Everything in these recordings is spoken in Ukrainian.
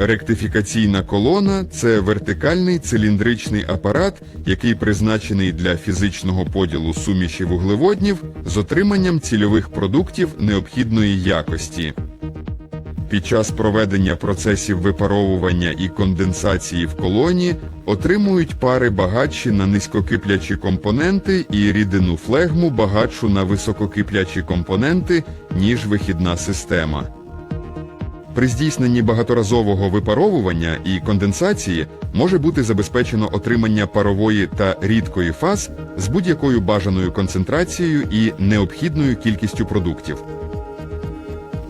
Ректифікаційна колона це вертикальний циліндричний апарат, який призначений для фізичного поділу суміші вуглеводнів з отриманням цільових продуктів необхідної якості. Під час проведення процесів випаровування і конденсації в колоні отримують пари багатші на низькокиплячі компоненти і рідину флегму багатшу на висококиплячі компоненти, ніж вихідна система. При здійсненні багаторазового випаровування і конденсації може бути забезпечено отримання парової та рідкої фаз з будь-якою бажаною концентрацією і необхідною кількістю продуктів.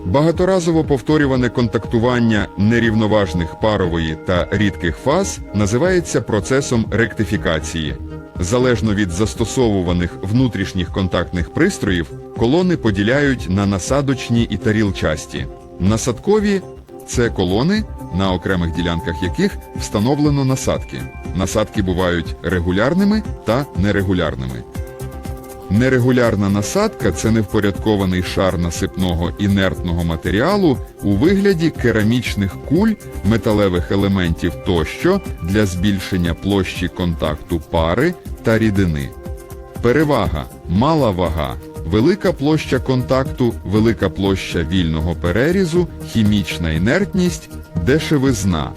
Багаторазово повторюване контактування нерівноважних парової та рідких фаз називається процесом ректифікації. Залежно від застосовуваних внутрішніх контактних пристроїв, колони поділяють на насадочні і тарілчасті. Насадкові це колони, на окремих ділянках яких встановлено насадки. Насадки бувають регулярними та нерегулярними. Нерегулярна насадка це невпорядкований шар насипного інертного матеріалу у вигляді керамічних куль, металевих елементів тощо для збільшення площі контакту пари та рідини. Перевага мала вага, велика площа контакту, велика площа вільного перерізу, хімічна інертність, дешевизна.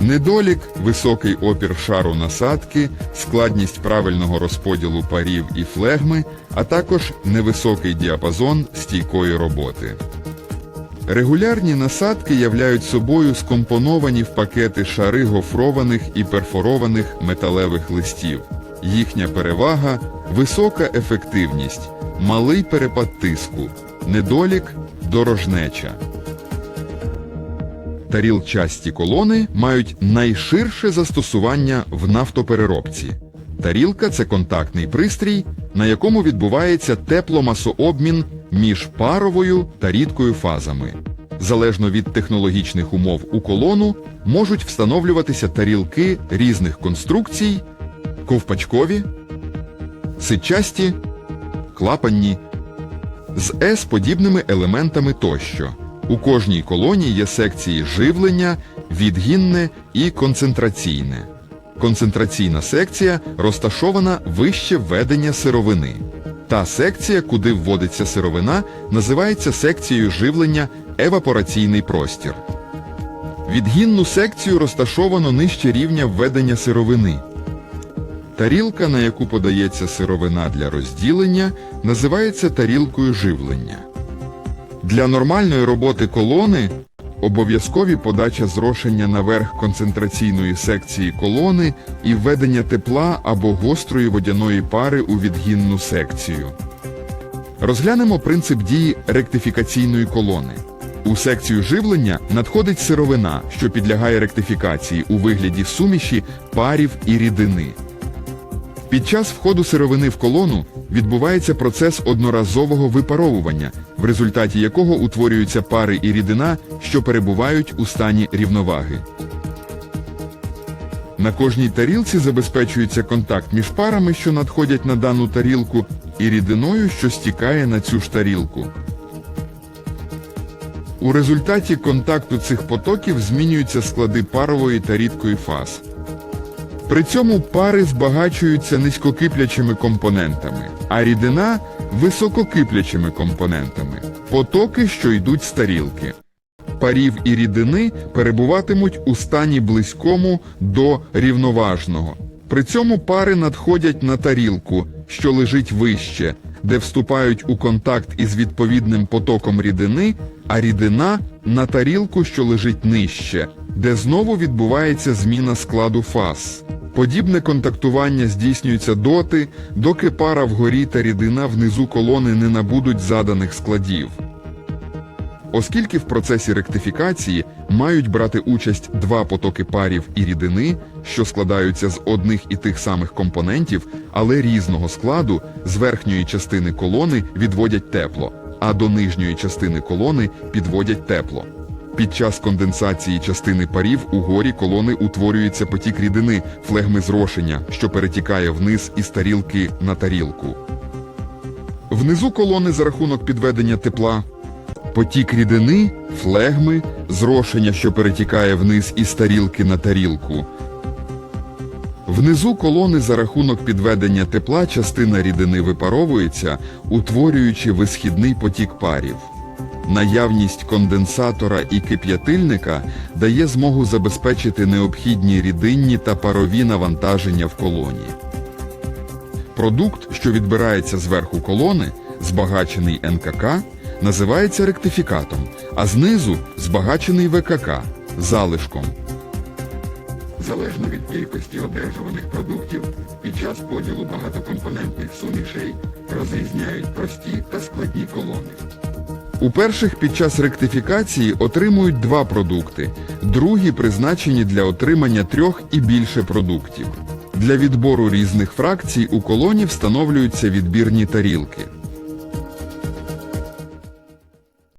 Недолік високий опір шару насадки, складність правильного розподілу парів і флегми, а також невисокий діапазон стійкої роботи. Регулярні насадки являють собою скомпоновані в пакети шари гофрованих і перфорованих металевих листів. Їхня перевага висока ефективність, малий перепад тиску, недолік дорожнеча. Тарілчасті колони мають найширше застосування в нафтопереробці. Тарілка це контактний пристрій, на якому відбувається тепломасообмін між паровою та рідкою фазами. Залежно від технологічних умов у колону можуть встановлюватися тарілки різних конструкцій, ковпачкові, ситчасті, клапанні, з С-подібними елементами тощо. У кожній колонії є секції живлення, відгінне і концентраційне. Концентраційна секція розташована вище введення сировини. Та секція, куди вводиться сировина, називається секцією живлення евапораційний простір. Відгінну секцію розташовано нижче рівня введення сировини. Тарілка, на яку подається сировина для розділення, називається тарілкою живлення. Для нормальної роботи колони обов'язкові подача зрошення наверх концентраційної секції колони і введення тепла або гострої водяної пари у відгінну секцію. Розглянемо принцип дії ректифікаційної колони. У секцію живлення надходить сировина, що підлягає ректифікації у вигляді суміші парів і рідини. Під час входу сировини в колону відбувається процес одноразового випаровування, в результаті якого утворюються пари і рідина, що перебувають у стані рівноваги. На кожній тарілці забезпечується контакт між парами, що надходять на дану тарілку, і рідиною, що стікає на цю ж тарілку. У результаті контакту цих потоків змінюються склади парової та рідкої фаз. При цьому пари збагачуються низькокиплячими компонентами, а рідина висококиплячими компонентами, потоки, що йдуть з тарілки. Парів і рідини перебуватимуть у стані близькому до рівноважного. При цьому пари надходять на тарілку, що лежить вище, де вступають у контакт із відповідним потоком рідини, а рідина на тарілку, що лежить нижче, де знову відбувається зміна складу фаз. Подібне контактування здійснюється доти, доки пара вгорі та рідина внизу колони не набудуть заданих складів. Оскільки в процесі ректифікації мають брати участь два потоки парів і рідини, що складаються з одних і тих самих компонентів, але різного складу, з верхньої частини колони відводять тепло, а до нижньої частини колони підводять тепло. Під час конденсації частини парів у горі колони утворюється потік рідини, флегми зрошення, що перетікає вниз із тарілки на тарілку. Внизу колони за рахунок підведення тепла Потік рідини, флегми, зрошення, що перетікає вниз із тарілки на тарілку. Внизу колони за рахунок підведення тепла частина рідини випаровується, утворюючи висхідний потік парів. Наявність конденсатора і кип'ятильника дає змогу забезпечити необхідні рідинні та парові навантаження в колоні. Продукт, що відбирається зверху колони, збагачений НКК, називається ректифікатом, а знизу збагачений ВКК залишком. Залежно від кількості одержуваних продуктів, під час поділу багатокомпонентних сумішей розрізняють прості та складні колони. У перших під час ректифікації отримують два продукти, другі призначені для отримання трьох і більше продуктів. Для відбору різних фракцій у колоні встановлюються відбірні тарілки.